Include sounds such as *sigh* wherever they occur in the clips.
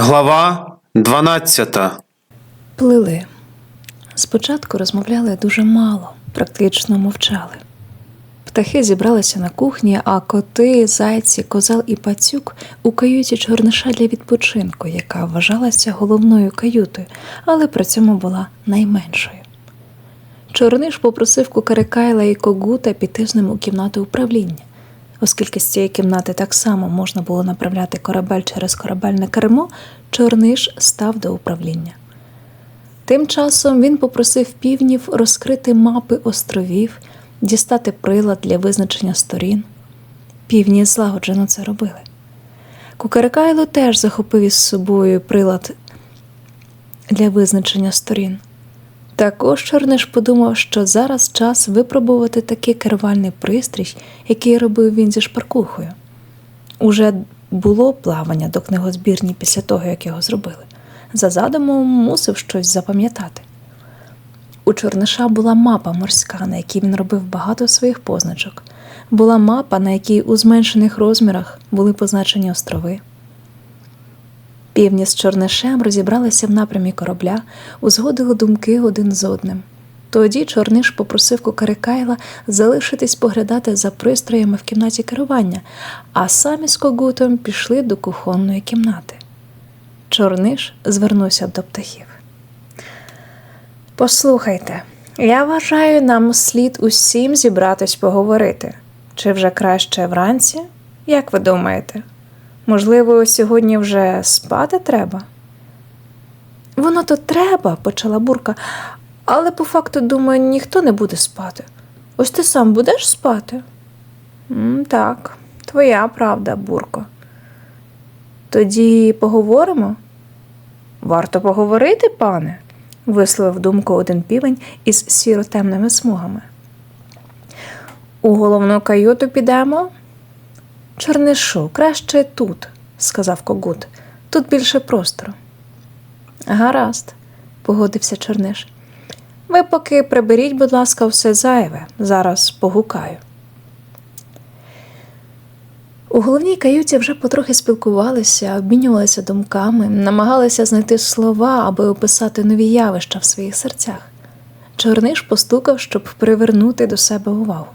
Глава 12. Плили. Спочатку розмовляли дуже мало, практично мовчали. Птахи зібралися на кухні, а коти, зайці, козел і пацюк у каюті чорниша для відпочинку, яка вважалася головною каютою, але при цьому була найменшою. Чорниш попросив Кукарикайла і Когута піти з ним у кімнату управління, оскільки з цієї кімнати так само можна було направляти корабель через корабельне кермо, Чорниш став до управління. Тим часом він попросив півнів розкрити мапи островів, дістати прилад для визначення сторін. Півні злагоджено це робили. Кукарикайло теж захопив із собою прилад для визначення сторін. Також Чорниш подумав, що зараз час випробувати такий керувальний пристрій, який робив він зі шпаркухою. Уже було плавання до книгозбірні після того, як його зробили. За задумом мусив щось запам'ятати. У Чорниша була мапа морська, на якій він робив багато своїх позначок. Була мапа, на якій у зменшених розмірах були позначені острови. Півні з Чорнишем розібралися в напрямі корабля, узгодили думки один з одним. Тоді Чорниш попросив Кукарикайла залишитись поглядати за пристроями в кімнаті керування, а самі з Когутом пішли до кухонної кімнати. Чорниш звернувся до птахів. Послухайте, я вважаю, нам слід усім зібратись поговорити. Чи вже краще вранці? Як ви думаєте? Можливо, сьогодні вже спати треба? Воно то треба, почала бурка, але по факту, думаю, ніхто не буде спати. Ось ти сам будеш спати? так, твоя правда, бурко. Тоді поговоримо? Варто поговорити, пане, висловив думку один півень із сіро-темними смугами. У головну каюту підемо? Чорнишу, краще тут, сказав Когут. Тут більше простору. Гаразд, погодився Чорниш. Ви поки приберіть, будь ласка, все зайве, зараз погукаю. У головній каюті вже потрохи спілкувалися, обмінювалися думками, намагалися знайти слова, аби описати нові явища в своїх серцях. Чорниш постукав, щоб привернути до себе увагу.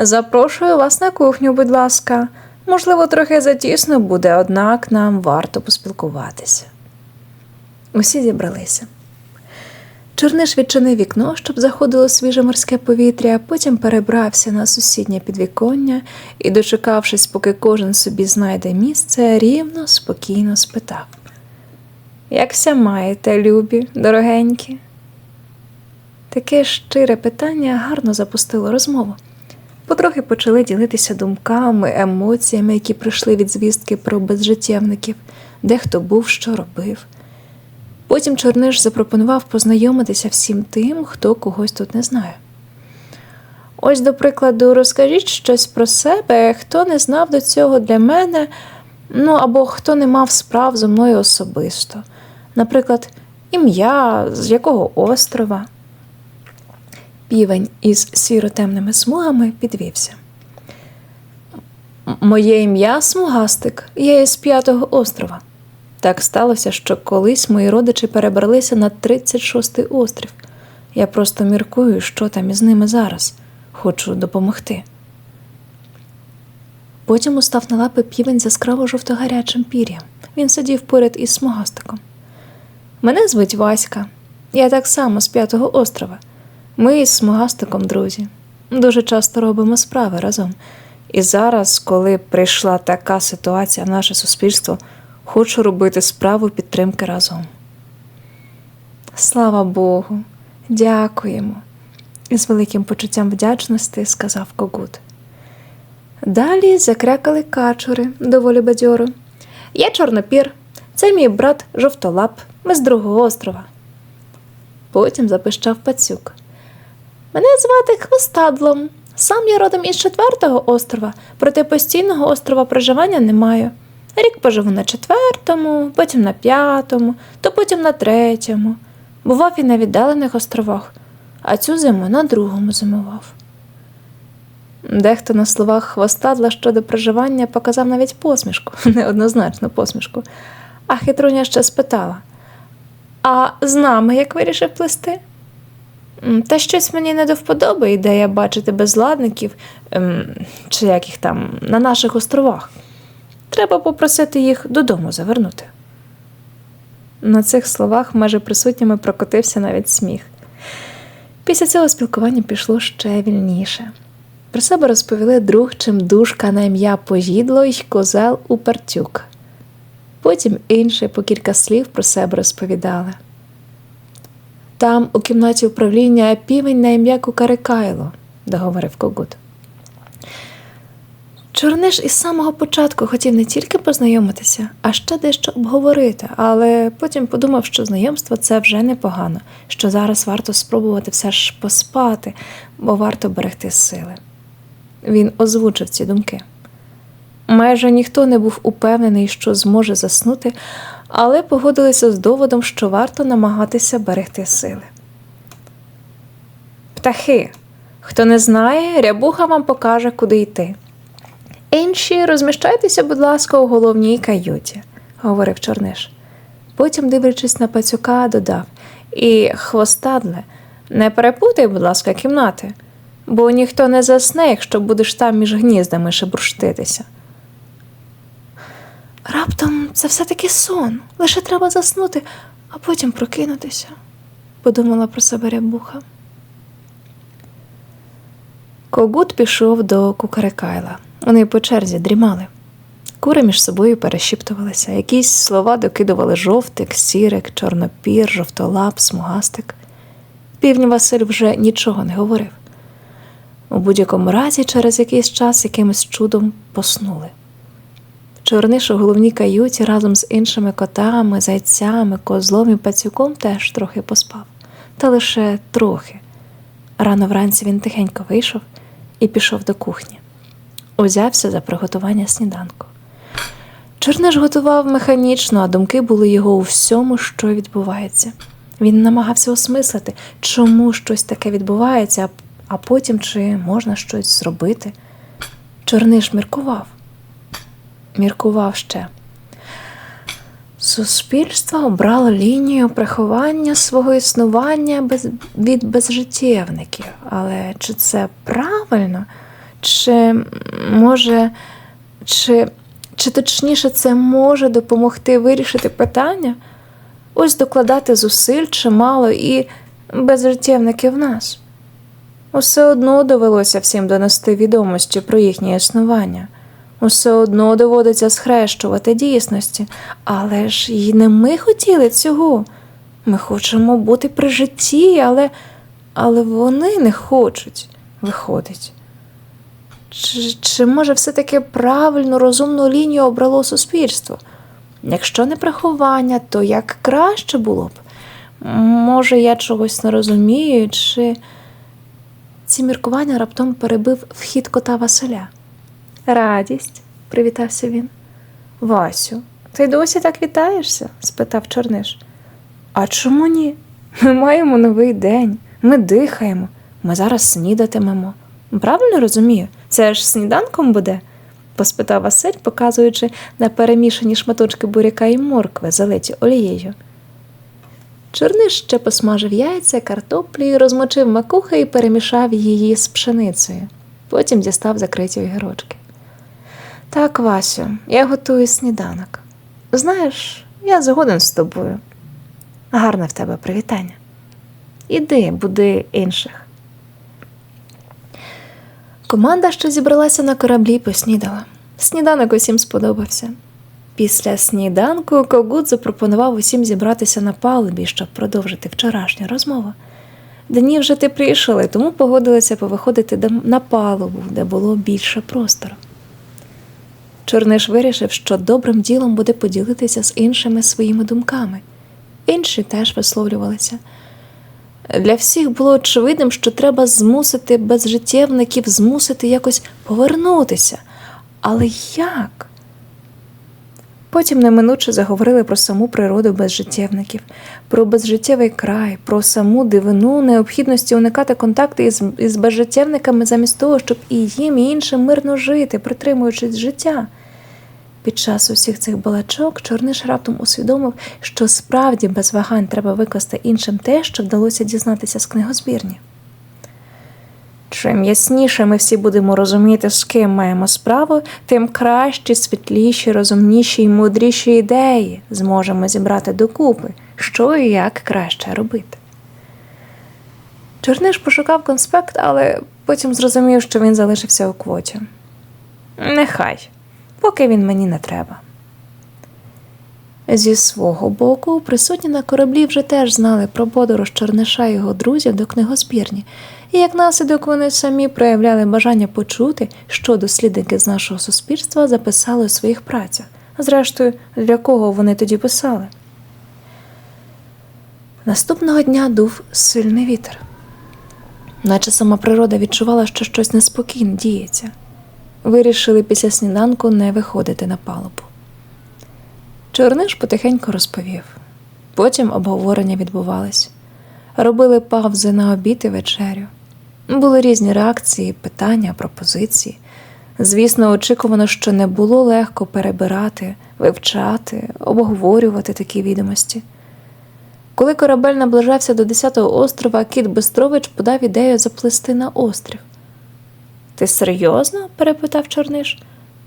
Запрошую вас на кухню, будь ласка. Можливо, трохи затісно буде, однак нам варто поспілкуватися. Усі зібралися. Чорниш відчинив вікно, щоб заходило свіже морське повітря, потім перебрався на сусіднє підвіконня і, дочекавшись, поки кожен собі знайде місце, рівно, спокійно спитав: Якся маєте, любі, дорогенькі? Таке щире питання гарно запустило розмову. Потрохи почали ділитися думками, емоціями, які прийшли від звістки про безжиттєвників, де хто був, що робив. Потім Чорниш запропонував познайомитися всім тим, хто когось тут не знає. Ось, до прикладу, розкажіть щось про себе, хто не знав до цього для мене, ну або хто не мав справ зо мною особисто. Наприклад, ім'я, з якого острова. Півень із сіро-темними смугами підвівся. Моє ім'я Смугастик, я із п'ятого острова. Так сталося, що колись мої родичі перебралися на 36-й острів. Я просто міркую, що там із ними зараз. Хочу допомогти. Потім устав на лапи півень з яскраво жовто-гарячим пір'ям. Він сидів поряд із смугастиком. Мене звуть Васька. Я так само з п'ятого острова. Ми із смугастиком друзі. Дуже часто робимо справи разом. І зараз, коли прийшла така ситуація в наше суспільство, хочу робити справу підтримки разом. Слава Богу, дякуємо, із великим почуттям вдячності сказав Когут. Далі закрякали качури доволі бадьоро. Я чорнопір, це мій брат жовтолап, ми з другого острова. Потім запищав пацюк. Мене звати Хвостадлом. Сам я родом із четвертого острова, проте постійного острова проживання не маю. Рік поживу на четвертому, потім на п'ятому, то потім на третьому. Бував і на віддалених островах, а цю зиму на другому зимував. Дехто на словах хвостадла щодо проживання показав навіть посмішку, *laughs* неоднозначну посмішку. А хитруня ще спитала: А з нами як вирішив плести? «М, Та щось мені не до вподоби ідея бачити безладників, ем, чи як їх там, на наших островах. Треба попросити їх додому завернути. На цих словах майже присутніми прокотився навіть сміх. Після цього спілкування пішло ще вільніше. Про себе розповіли друг чимдушка на ім'я Пожідло й козел Упертюк. Потім інші по кілька слів про себе розповідали. Там, у кімнаті управління, півень на ім'я Кукарикайло, договорив Когут. Чорниш із самого початку хотів не тільки познайомитися, а ще дещо обговорити, але потім подумав, що знайомство це вже непогано, що зараз варто спробувати все ж поспати, бо варто берегти сили. Він озвучив ці думки. Майже ніхто не був упевнений, що зможе заснути, але погодилися з доводом, що варто намагатися берегти сили. Птахи. Хто не знає, рябуха вам покаже, куди йти. Інші розміщайтеся, будь ласка, у головній каюті, говорив Чорниш. Потім, дивлячись на пацюка, додав І, хвостадле, не перепутай, будь ласка, кімнати, бо ніхто не засне, якщо будеш там між гніздами шебурштитися. Раптом це все-таки сон, лише треба заснути, а потім прокинутися, подумала про себе рябуха. Когут пішов до Кукарикайла. Вони по черзі дрімали. Кури між собою перешіптувалися, якісь слова докидували жовтик, сірик, чорнопір, жовтолап, смугастик. Півні Василь вже нічого не говорив. У будь-якому разі, через якийсь час якимось чудом поснули. Чорниш у головній каюті разом з іншими котами, зайцями, козлом і пацюком теж трохи поспав, та лише трохи. Рано вранці він тихенько вийшов і пішов до кухні. Узявся за приготування сніданку. Чорниш готував механічно, а думки були його у всьому, що відбувається. Він намагався осмислити, чому щось таке відбувається, а- потім чи можна щось зробити. Чорниш міркував. Міркував ще. Суспільство обрало лінію приховання свого існування без, від безжиттєвників. Але чи це правильно? Чи може, чи, чи точніше це може допомогти вирішити питання? Ось докладати зусиль чимало і безжиттєвники в нас. Усе одно довелося всім донести відомості про їхнє існування. Усе одно доводиться схрещувати дійсності, але ж і не ми хотіли цього. Ми хочемо бути при житті, але, але вони не хочуть, виходить. Чи, чи може все-таки правильну розумну лінію обрало суспільство? Якщо не приховання, то як краще було б? Може, я чогось не розумію, чи ці міркування раптом перебив вхід кота Василя. Радість, привітався він. Васю, ти досі так вітаєшся? спитав Чорниш. А чому ні? Ми маємо новий день, ми дихаємо, ми зараз снідатимемо. Правильно розумію? Це ж сніданком буде? поспитав Василь, показуючи на перемішані шматочки буряка і моркви, залиті олією. Чорниш ще посмажив яйця, картоплі, розмочив макухи і перемішав її з пшеницею. Потім дістав закриті огірочки. Так, Васю, я готую сніданок. Знаєш, я згоден з тобою. Гарне в тебе привітання. Іди, буди інших. Команда, що зібралася на кораблі, поснідала. Сніданок усім сподобався. Після сніданку Когут запропонував усім зібратися на палубі, щоб продовжити вчорашню розмову. Дні вже теплішали, тому погодилися повиходити на палубу, де було більше простору. Чорниш вирішив, що добрим ділом буде поділитися з іншими своїми думками. Інші теж висловлювалися. Для всіх було очевидним, що треба змусити безжиттєвників змусити якось повернутися. Але як? Потім неминуче заговорили про саму природу безжиттєвників, про безжиттєвий край, про саму дивину необхідності уникати контакту із, із безжиттєвниками замість того, щоб і їм, і іншим мирно жити, притримуючись життя. Під час усіх цих балачок Чорниш раптом усвідомив, що справді без вагань треба викласти іншим те, що вдалося дізнатися з книгозбірні. Чим ясніше ми всі будемо розуміти, з ким маємо справу, тим кращі, світліші, розумніші і мудріші ідеї зможемо зібрати докупи, що і як краще робити. Чорниш пошукав конспект, але потім зрозумів, що він залишився у квоті. Нехай, поки він мені не треба. Зі свого боку, присутні на кораблі вже теж знали про подорож Чорниша і його друзів до книгозбірні, і як наслідок вони самі проявляли бажання почути, що дослідники з нашого суспільства записали у своїх працях. Зрештою, для кого вони тоді писали. Наступного дня дув сильний вітер, наче сама природа відчувала, що щось неспокійне діється. Вирішили після сніданку не виходити на палубу. Чорниш потихеньку розповів. Потім обговорення відбувались. Робили павзи на обід і вечерю. Були різні реакції, питання, пропозиції. Звісно, очікувано, що не було легко перебирати, вивчати, обговорювати такі відомості. Коли корабель наближався до 10-го острова, кіт Бестрович подав ідею заплисти на острів. Ти серйозно? перепитав Чорниш.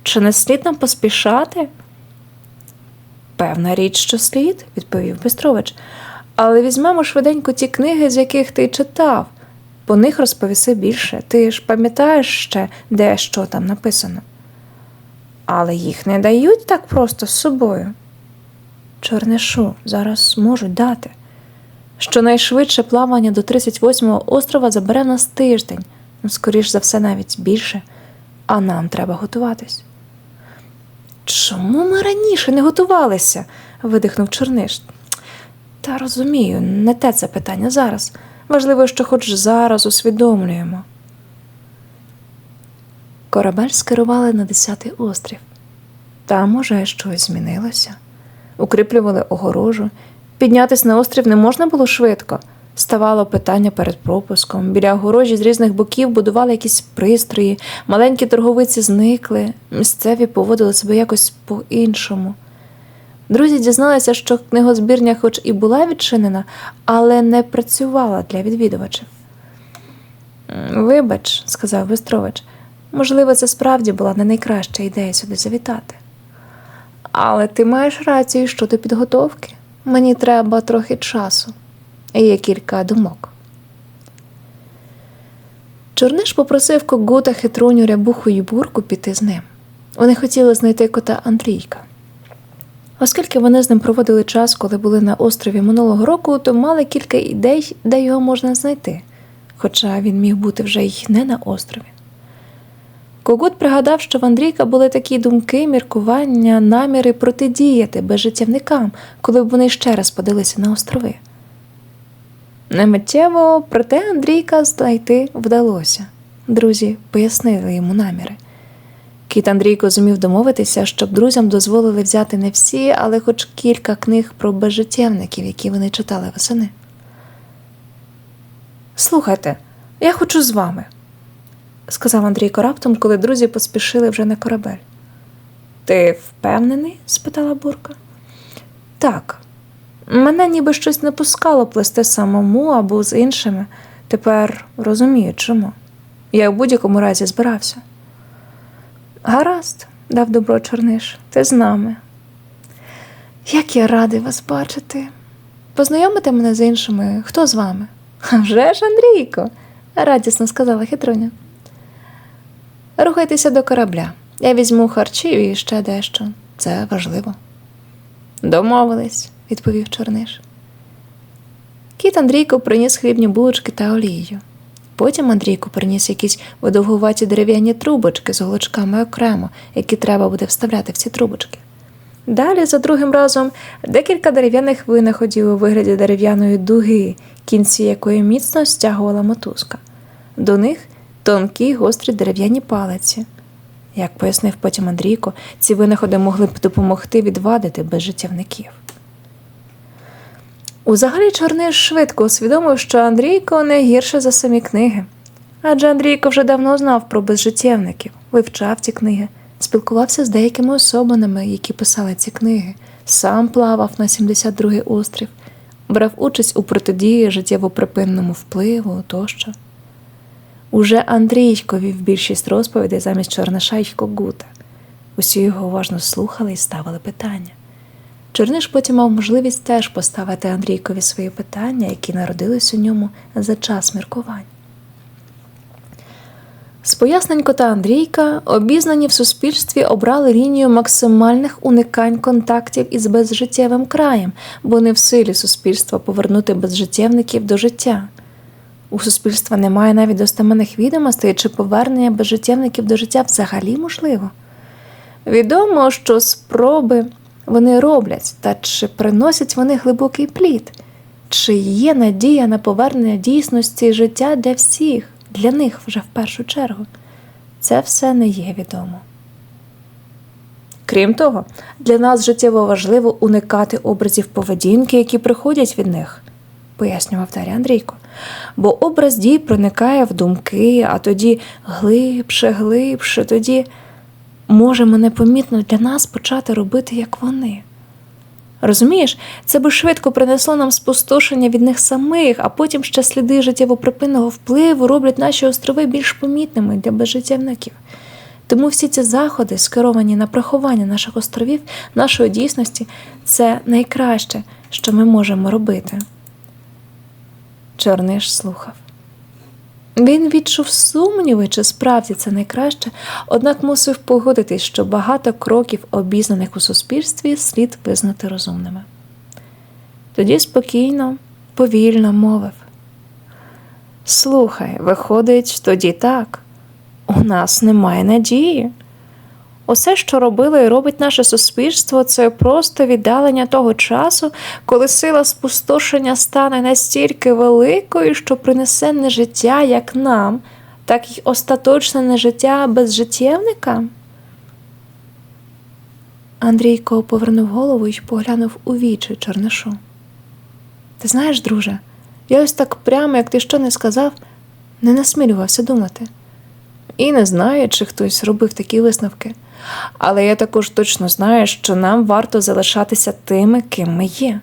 Чи не слід нам поспішати? Певна річ, що слід, відповів Бестрович. Але візьмемо швиденько ті книги, з яких ти читав. По них розповіси більше. Ти ж пам'ятаєш ще, де що там написано. Але їх не дають так просто з собою. Чорнишу зараз можуть дати. Щонайшвидше плавання до 38-го острова забере в нас тиждень, скоріш за все, навіть більше, а нам треба готуватись. Чому ми раніше не готувалися? видихнув Чорниш. Та розумію, не те це питання зараз. Важливо, що хоч зараз усвідомлюємо. Корабель скерували на 10-й острів. Там уже щось змінилося. Укріплювали огорожу. Піднятись на острів не можна було швидко. Ставало питання перед пропуском. Біля огорожі з різних боків будували якісь пристрої, маленькі торговиці зникли, місцеві поводили себе якось по-іншому. Друзі дізналися, що книгозбірня, хоч і була відчинена, але не працювала для відвідувачів. Вибач, сказав Бистрович, можливо, це справді була не найкраща ідея сюди завітати. Але ти маєш рацію щодо підготовки. Мені треба трохи часу. І є кілька думок. Чорниш попросив когута хитруню рябуху й бурку піти з ним. Вони хотіли знайти кота Андрійка. Оскільки вони з ним проводили час, коли були на острові минулого року, то мали кілька ідей, де його можна знайти, хоча він міг бути вже й не на острові. Когут пригадав, що в Андрійка були такі думки, міркування, наміри протидіяти безжиттєвникам, коли б вони ще раз подалися на острови. Немиттєво, проте Андрійка знайти вдалося. Друзі пояснили йому наміри. Кіт Андрійко зумів домовитися, щоб друзям дозволили взяти не всі, але хоч кілька книг про безжиттєвників, які вони читали восени. Слухайте, я хочу з вами, сказав Андрійко раптом, коли друзі поспішили вже на корабель. Ти впевнений? спитала Бурка. Так. Мене ніби щось не пускало плести самому або з іншими. Тепер розумію, чому. Я в будь-якому разі збирався. Гаразд, дав добро Чорниш, ти з нами. Як я радий вас бачити. Познайомите мене з іншими, хто з вами? «А вже ж, Андрійко, радісно сказала хитруня. Рухайтеся до корабля. Я візьму харчів і ще дещо. Це важливо. Домовились, відповів Чорниш. Кіт Андрійко приніс хлібні булочки та олію. Потім Андрійко приніс якісь видовгуваті дерев'яні трубочки з голочками окремо, які треба буде вставляти в ці трубочки. Далі, за другим разом, декілька дерев'яних винаходів у вигляді дерев'яної дуги, кінці якої міцно стягувала мотузка. До них тонкі гострі дерев'яні палиці. Як пояснив потім Андрійко, ці винаходи могли б допомогти відвадити безжиттєвників. Узагалі Чорниш швидко усвідомив, що Андрійко не гірше за самі книги. Адже Андрійко вже давно знав про безжиттєвників, вивчав ці книги, спілкувався з деякими особинами, які писали ці книги, сам плавав на 72-й острів, брав участь у протидії життєво-припинному впливу тощо. Уже Андрійко вів більшість розповідей замість Чорниша й Когута. Усі його уважно слухали і ставили питання. Чорниш потім мав можливість теж поставити Андрійкові свої питання, які народились у ньому за час міркувань. З пояснень кота Андрійка обізнані в суспільстві обрали лінію максимальних уникань контактів із безжиттєвим краєм, бо не в силі суспільства повернути безжиттєвників до життя. У суспільства немає навіть достеменних відомостей, чи повернення безжиттєвників до життя взагалі можливо. Відомо, що спроби вони роблять, та чи приносять вони глибокий плід, чи є надія на повернення дійсності життя для всіх, для них вже в першу чергу. Це все не є відомо. Крім того, для нас життєво важливо уникати образів поведінки, які приходять від них, пояснював далі Андрійко. Бо образ дій проникає в думки, а тоді глибше, глибше, тоді можемо непомітно для нас почати робити, як вони. Розумієш, це би швидко принесло нам спустошення від них самих, а потім ще сліди життєво-припинного впливу роблять наші острови більш помітними для безжиттєвників. Тому всі ці заходи, скеровані на приховання наших островів, нашої дійсності, це найкраще, що ми можемо робити. Чорниш слухав. Він відчув сумніви, чи справді це найкраще, однак мусив погодитись, що багато кроків, обізнаних у суспільстві, слід визнати розумними. Тоді спокійно, повільно мовив: Слухай, виходить, тоді так. У нас немає надії. Усе, що робило і робить наше суспільство, це просто віддалення того часу, коли сила спустошення стане настільки великою, що принесе не життя як нам, так й остаточне нежиття безжиттєвника. Андрійко повернув голову і поглянув у вічі Чорнишу. Ти знаєш, друже, я ось так прямо, як ти що не сказав, не насмілювався думати. І не знаю, чи хтось робив такі висновки. Але я також точно знаю, що нам варто залишатися тими, ким ми є.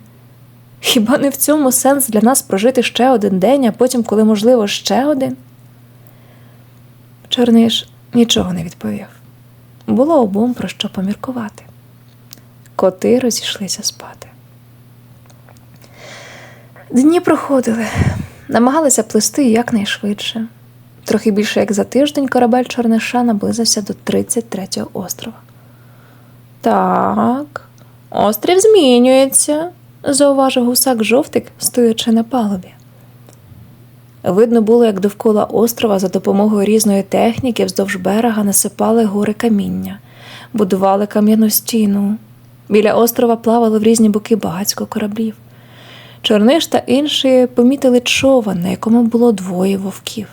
Хіба не в цьому сенс для нас прожити ще один день, а потім, коли можливо, ще один? Чорниш нічого не відповів. Було обом про що поміркувати. Коти розійшлися спати. Дні проходили, намагалися плисти якнайшвидше. Трохи більше як за тиждень корабель Чорниша наблизився до 33-го острова. Так, острів змінюється, зауважив гусак жовтик, стоячи на палубі. Видно було, як довкола острова за допомогою різної техніки вздовж берега насипали гори каміння, будували кам'яну стіну. Біля острова плавали в різні боки багатько кораблів. Чорниш та інші помітили човен, на якому було двоє вовків.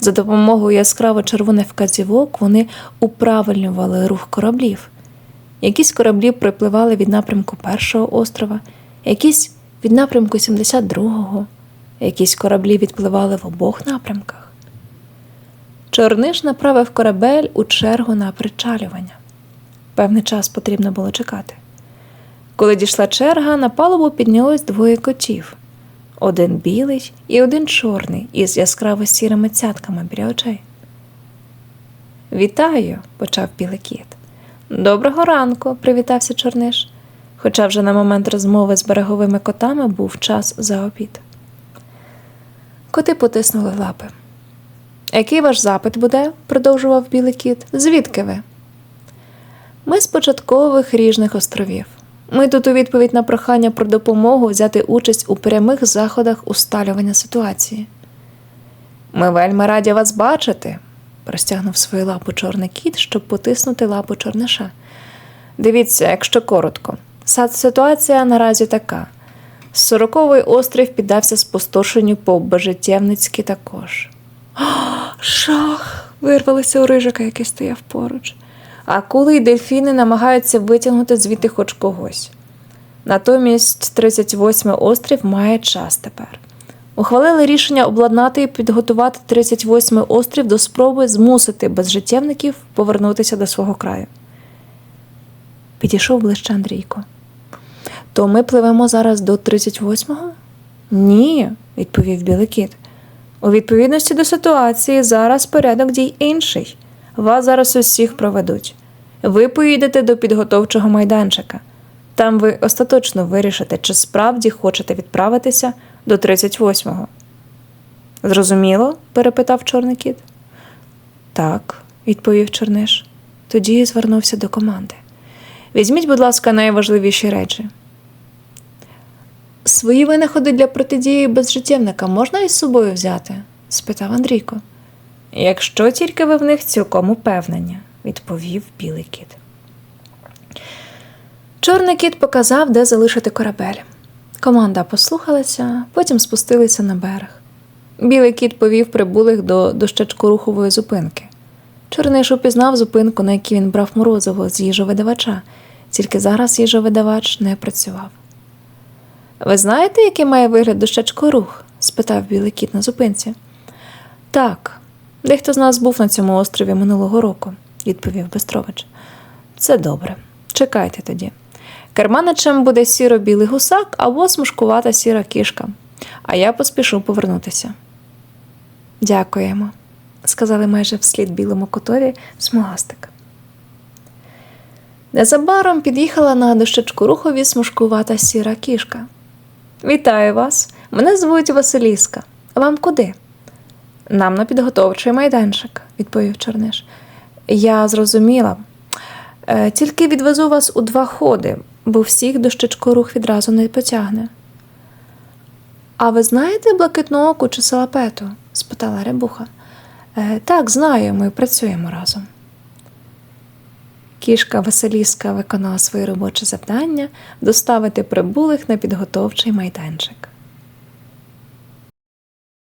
За допомогою яскраво червоних вказівок вони управлювали рух кораблів. Якісь кораблі припливали від напрямку першого острова, якісь від напрямку 72-го, якісь кораблі відпливали в обох напрямках. Чорниш направив корабель у чергу на причалювання. Певний час потрібно було чекати. Коли дійшла черга, на палубу піднялось двоє котів один білий і один чорний із яскраво сірими цятками біля очей. Вітаю, почав білий кіт. Доброго ранку, привітався Чорниш, хоча вже на момент розмови з береговими котами був час за обід. Коти потиснули лапи. Який ваш запит буде? продовжував білий кіт. Звідки ви? Ми з початкових ріжних островів. Ми тут у відповідь на прохання про допомогу взяти участь у прямих заходах усталювання ситуації. Ми вельми раді вас бачити, простягнув свою лапу чорний кіт, щоб потиснути лапу чорниша. Дивіться, якщо коротко. Ситуація наразі така. Сороковий острів піддався спустошенню по-божиттєвницьки також. *gasps* Шах! вирвалося у рижика, який стояв поруч. Акули й дельфіни намагаються витягнути звідти хоч когось. Натомість 38-й острів має час тепер. Ухвалили рішення обладнати і підготувати 38-й острів до спроби змусити безжиттєвників повернутися до свого краю. Підійшов ближче Андрійко. То ми пливемо зараз до 38-го? Ні, відповів білий кіт. У відповідності до ситуації зараз порядок дій інший. Вас зараз усіх проведуть. Ви поїдете до підготовчого майданчика. Там ви остаточно вирішите, чи справді хочете відправитися до 38-го. Зрозуміло? перепитав чорний кіт. Так, відповів Чорниш. Тоді звернувся до команди. Візьміть, будь ласка, найважливіші речі. Свої винаходи для протидії безжиттєвника можна із собою взяти? спитав Андрійко. Якщо тільки ви в них цілком упевнені, відповів білий кіт. Чорний кіт показав, де залишити корабель. Команда послухалася, потім спустилися на берег. Білий кіт повів прибулих до дощечкорухової зупинки. Чорниш упізнав зупинку, на якій він брав морозиво з їжовидавача, тільки зараз їжовидавач не працював. Ви знаєте, який має вигляд дощечкорух? спитав білий кіт на зупинці. Так, дехто з нас був на цьому острові минулого року, відповів Бестрович. Це добре. Чекайте тоді. Керманичем буде сіро-білий гусак або смужкувата сіра кішка, а я поспішу повернутися. Дякуємо, сказали майже вслід білому котові смугастик. Незабаром під'їхала на дощечку рухові смужкувата сіра кішка. Вітаю вас! Мене звуть Василіска. Вам куди? Нам на підготовчий майданчик, відповів Чорниш. Я зрозуміла. Е, Тільки відвезу вас у два ходи, бо всіх дощечкорух відразу не потягне. А ви знаєте блакитнооку чи салапету? спитала Рябуха. «Е, Так, знаю, ми працюємо разом. Кішка Василіска виконала своє робоче завдання доставити прибулих на підготовчий майданчик.